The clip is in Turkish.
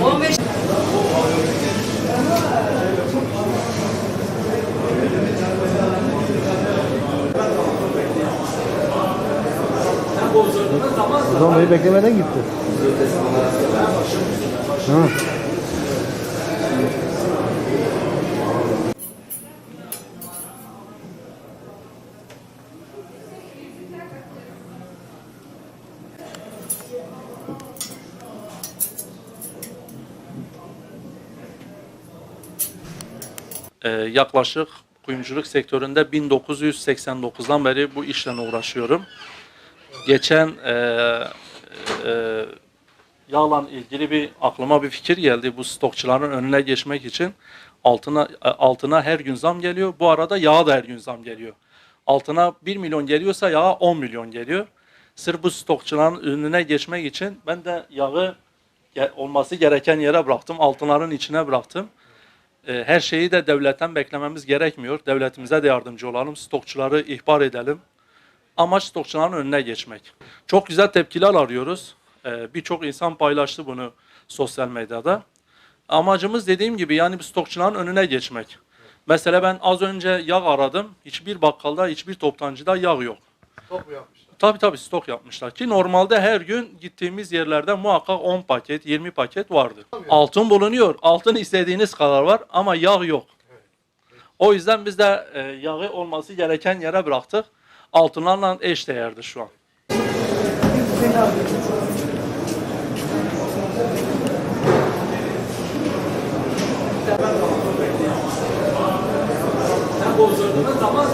15 Adam beni beklemeden gitti. Hı. Ee, yaklaşık kuyumculuk sektöründe 1989'dan beri bu işle uğraşıyorum. Geçen e, e, yağla ilgili bir aklıma bir fikir geldi. Bu stokçuların önüne geçmek için altına e, altına her gün zam geliyor. Bu arada yağa da her gün zam geliyor. Altına 1 milyon geliyorsa yağa 10 milyon geliyor. Sırf bu stokçuların önüne geçmek için ben de yağı olması gereken yere bıraktım. Altınların içine bıraktım. E, Her şeyi de devletten beklememiz gerekmiyor. Devletimize de yardımcı olalım. Stokçuları ihbar edelim. Amaç stokçuların önüne geçmek. Çok güzel tepkiler arıyoruz. E, Birçok insan paylaştı bunu sosyal medyada. Amacımız dediğim gibi yani stokçuların önüne geçmek. Mesela ben az önce yağ aradım. Hiçbir bakkalda, hiçbir toptancıda yağ yok. Top mu yapmışlar? Tabii tabii stok yapmışlar ki normalde her gün gittiğimiz yerlerde muhakkak 10 paket, 20 paket vardı. Altın bulunuyor. Altın istediğiniz kadar var ama yağ yok. O yüzden biz de e, yağı olması gereken yere bıraktık. Altınlarla eş değerdir şu an. bozulduğunuz zaman